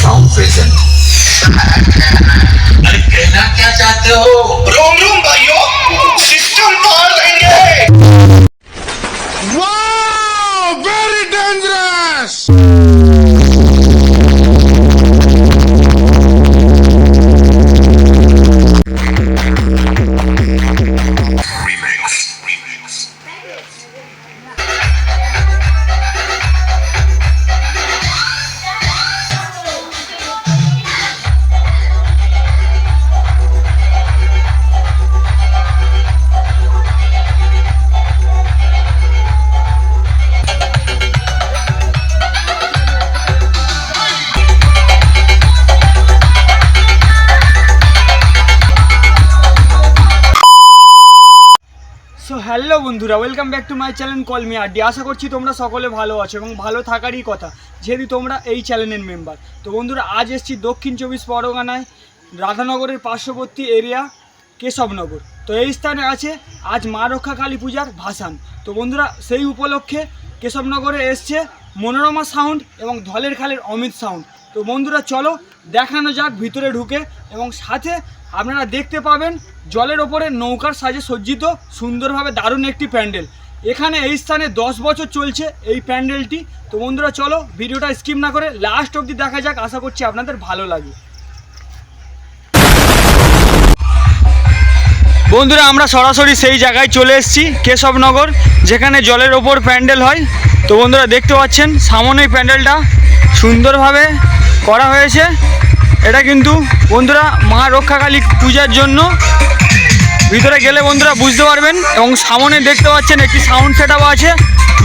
Sound present अरे कहना क्या चाहते हो বন্ধুরা welcome back to my channel call me Addy আশা করছি তোমরা সকলে ভালো আছো এবং ভালো থাকারই কথা, যেহেতু তোমরা এই চ্যানেলের মেম্বার তো বন্ধুরা, আজ এসেছি দক্ষিণ চব্বিশ পরগনায়, রাধানগরের পার্শ্ববর্তী এরিয়া কেশবনগর। তো এই স্থানে আছে আজ মা রক্ষা কালী পূজার ভাসান। তো বন্ধুরা, সেই উপলক্ষে কেশবনগরে এসছে মনোরমা সাউন্ড এবং ধলের খালের অমিত সাউন্ড তো বন্ধুরা, চলো দেখানো যাক, ভিতরে ঢুকে। এবং সাথে আপনারা দেখতে পাবেন, জলের ওপরে নৌকার সাজে সজ্জিত, সুন্দরভাবে দারুণ একটি প্যান্ডেল। এখানে এই স্থানে দশ বছর চলছে এই প্যান্ডেলটি। তো বন্ধুরা, চলো ভিডিওটা স্কিপ না করে লাস্ট অবধি দেখা যাক, আশা করছি আপনাদের ভালো লাগে বন্ধুরা, আমরা সরাসরি সেই জায়গায় চলে এসেছি, কেশবনগর, যেখানে জলের ওপর প্যান্ডেল হয়। তো বন্ধুরা, দেখতে পাচ্ছেন, সামনেই প্যান্ডেলটা। সুন্দরভাবে করা হয়েছে। এটা কিন্তু বন্ধুরা মা রক্ষাকালী পূজার জন্য। ভিতরে গেলে বন্ধুরা বুঝতে পারবেন এবং সামনে দেখতে পাচ্ছেন একটি সাউন্ড সেট আছে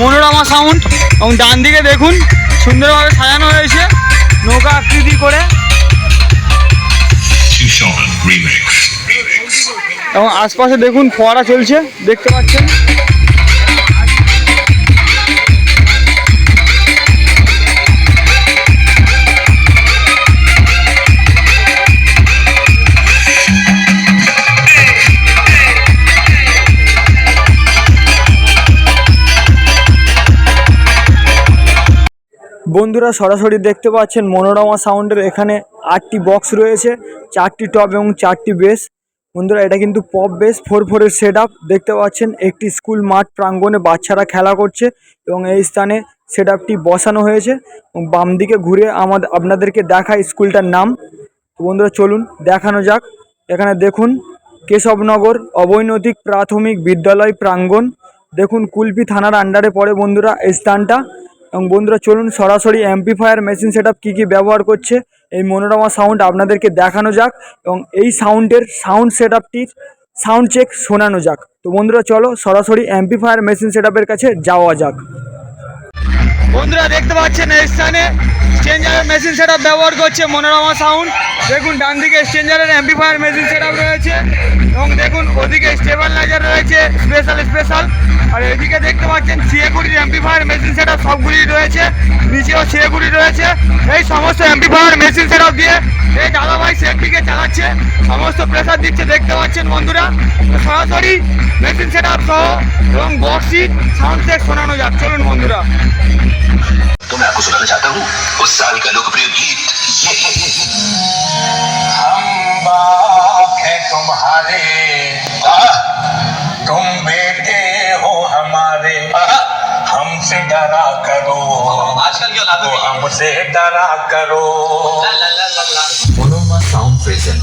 মনোরমা সাউন্ড এবং ডান দিকে দেখুন সুন্দরভাবে সাজানো হয়েছে নৌকা আকৃতি করে। এবং আশপাশে দেখুন ফোয়ারা চলছে দেখতে পাচ্ছেন। বন্ধুরা সরাসরি দেখতে পাচ্ছেন মনোরমা সাউন্ডের এখানে আটটি বক্স রয়েছে, চারটি টপ এবং চারটি বেস। বন্ধুরা, এটা কিন্তু পপ বেস, ফোর ফোরের সেট দেখতে পাচ্ছেন, একটি স্কুল মাঠ প্রাঙ্গণে বাচ্চারা খেলা করছে এবং এই স্থানে সেট বসানো হয়েছে। বাম দিকে ঘুরে আমাদের আপনাদেরকে দেখায় স্কুলটার নাম। বন্ধুরা, চলুন দেখানো যাক। এখানে দেখুন, কেশবনগর অবৈনতিক প্রাথমিক বিদ্যালয় প্রাঙ্গণ। দেখুন, কুলপি থানার আন্ডারে পড়ে বন্ধুরা এই স্থানটা। এবং বন্ধুরা চলুন সরাসরি অ্যাম্পিফায়ার মেশিন সেট আপ কী কী ব্যবহার করছে, এই মনোরমা সাউন্ড আপনাদেরকে দেখানো যাক এবং এই সাউন্ডের সাউন্ড সেট আপটির সাউন্ড চেক শোনানো যাক। তো বন্ধুরা চলো সরাসরি অ্যাম্পিফায়ার মেশিন সেট কাছে যাওয়া যাক। বন্ধুরা দেখতে পাচ্ছেন এই স্থানে স্ট্রেঞ্জারের মেশিন সেট ব্যবহার করছে মনোরমা সাউন্ড দেখুন ডান দিকে স্ট্রেঞ্জারের অ্যাম্পিফায়ার মেশিন সেট রয়েছে এবং দেখুন, ওদিকে স্টেবিলাইজার রয়েছে স্পেশাল স্পেশাল আর এদিকে দেখতে পাচ্ছেন সিএগুড়ির অ্যাম্পিফায়ার মেশিন সেট সবগুলি রয়েছে, নিচেও সিএগুড়ি রয়েছে। এই সমস্ত অ্যাম্পিফায়ার মেশিন সেট দিয়ে এই দাদাভাই সেফটিকে চালাচ্ছে, সমস্ত প্রেসার দিচ্ছে, দেখতে পাচ্ছেন বন্ধুরা। সরাসরি মেশিন সেট সহ এবং বক্সি সাউন্ড শোনানো যাক। চলুন বন্ধুরা। तो मैं आपको सुनाना चाहता हूँ उस साल का लोकप्रिय गीत। हम बाप हैं तुम्हारे। तुम बेटे हो हमारे। हमसे डरा करो। आजकल क्या तो हमसे डरा करो। मनोरमा साउंड प्रेजेंट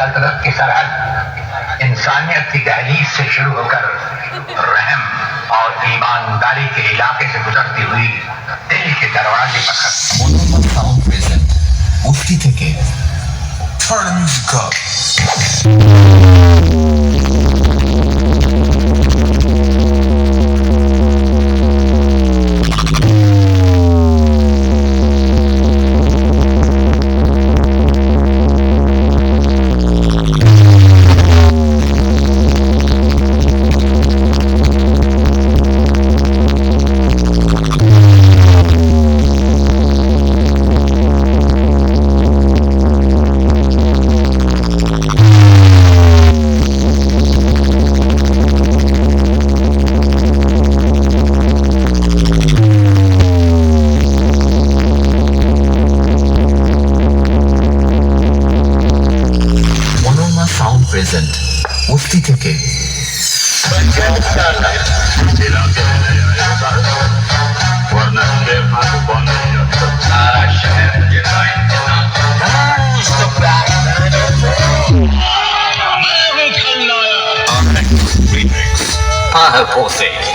सदरत की सरहद इंसानियत की दहलीज से शुरू होकर रहम और ईमानदारी के इलाके से गुजरती हुई दिल के दरवाजे पर मुफ्ती থেকে প্রেজেন্ট মুফতি থেকে Remix. Ah, Jose.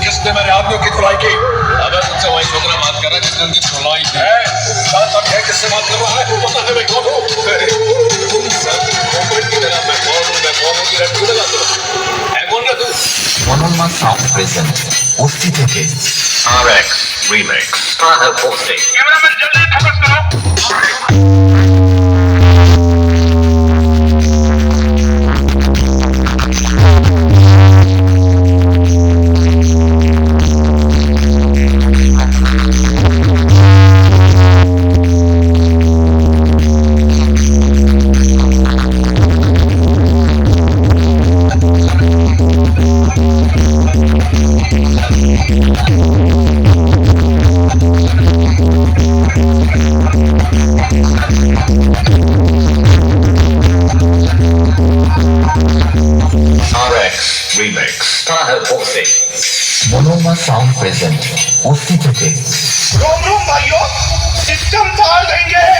किसने मेरे आदमियों की धुलाई की? अबे तुझसे वही छोकरा बात कर रहा है जिसने उनकी सुनवाई की है किससे बात कर रहा है? पता है मैं कौन हूँ? মনোন্মাদ সাউন্ড প্রেজেন্ট অস্থি থেকে আর এক্স রিমেক্স ক্যামেরাম্যান জলদি ফোকাস করো RX Remix. Taha Porte. Monoma Sound Present. Usti Tete. Monoma Yo! System Paul Denge!